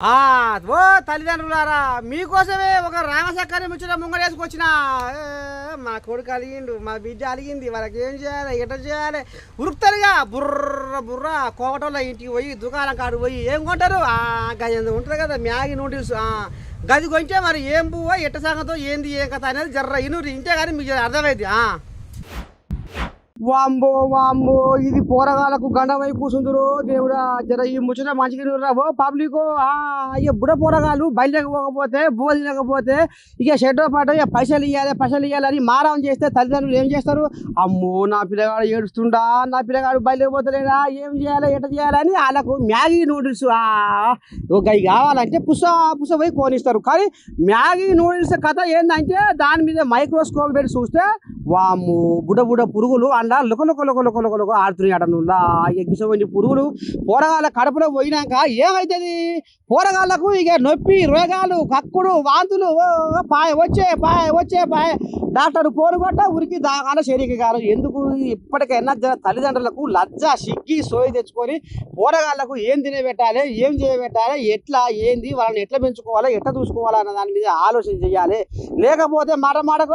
ఆ ఓ తల్లిదండ్రులారా మీకోసమే ఒక రామచక్కని ముచ్చిన ముంగడేసుకొచ్చిన. మా కొడుకు అలిగిండు మా బిడ్డ అలిగింది వాళ్ళకి ఏం చేయాలి ఎట చేయాలి? ఉరుకుతారుగా బుర్ర బుర్ర కోకటోళ్ళ ఇంటికి పోయి దుకాణం కాడు పోయి ఏం కొంటారు? ఆ గది ఉంటుంది కదా మ్యాగీ నూడిల్స్. గది కొంటే మరి ఏం పువ్వు ఎట్ట సంగతో ఏంది ఏం కథ అనేది జర్ర. ఇనురు ఇంటే కానీ మీకు అర్థమైంది ఆ. వాంబో వాంబో ఇది పోరగాళ్ళకు గండమై కూసుందరు. దేవుడా జర ఈ ముచ్చట మంచిగా రావు పబ్లిక్ ఇక బుడ పోరగాళ్ళు బయలుదేరకపోతే బోల్ తినకపోతే ఇక షెడ్రో పాట ఇక పైసలు ఇవ్వాలి పైసలు ఇవ్వాలని మారం చేస్తే తల్లిదండ్రులు ఏం చేస్తారు? అమ్మో నా పిల్లగాడు ఏడుస్తుండా నా పిల్లగాడు బయలుదేరిపోతలేడా ఏం చేయాలి ఎట చేయాలని వాళ్ళకు మ్యాగీ నూడిల్స్ ఒక అవి కావాలంటే పుస పుస పోయి కోనిస్తారు. కానీ మ్యాగీ నూడిల్స్ కథ ఏంటంటే దాని మీద మైక్రోస్కోప్ పెట్టి చూస్తే వాము బుడ బుడ పురుగులు అలా లుక లుక లుక లుక లుక ఆడుతున్నాయి ఎగ్గిసోని పురుగులు పోరగాళ్ళ కడుపులో పోయినాక ఏమవుతుంది పోరగాళ్ళకు ఇక నొప్పి రోగాలు కక్కుడు వాంతులు పాయ వచ్చే పాయ వచ్చే పాయ. డాక్టర్ పోరుగొట్ట ఉరికి దాగాల శరీర గారు ఎందుకు? ఇప్పటికైనా జన తల్లిదండ్రులకు లజ్జ సిగ్గి సోయి తెచ్చుకొని పోరగాళ్ళకు ఏం తినబెట్టాలి ఏం చేయబెట్టాలి ఎట్లా ఏంది వాళ్ళని ఎట్లా పెంచుకోవాలో ఎట్లా చూసుకోవాలా అన్న దాని మీద ఆలోచన చేయాలి. లేకపోతే మాట మాటకు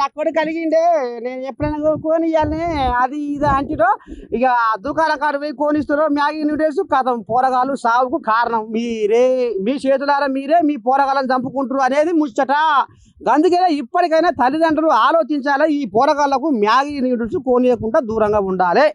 నా కొడుకు కలిగిండే. నేను ఎప్పుడైనా కొని ఇవ్వాలని అది ఇది అంటారో ఇక దుకాణ కాడ పోయి కోనిస్తారో మ్యాగీ నూడిల్స్ కథం పోరగాళ్ళు సాగుకు కారణం. మీరే మీ చేతులారా మీరే మీ పోరగాళ్ళని చంపుకుంటారు అనేది ముచ్చట. అందుకే ఇప్పటికైనా తల్లిదండ్రులు ఆలోచించాలి ఈ పోరగాళ్ళకు మ్యాగీ నూడిల్స్ కోనియకుండా దూరంగా ఉండాలి.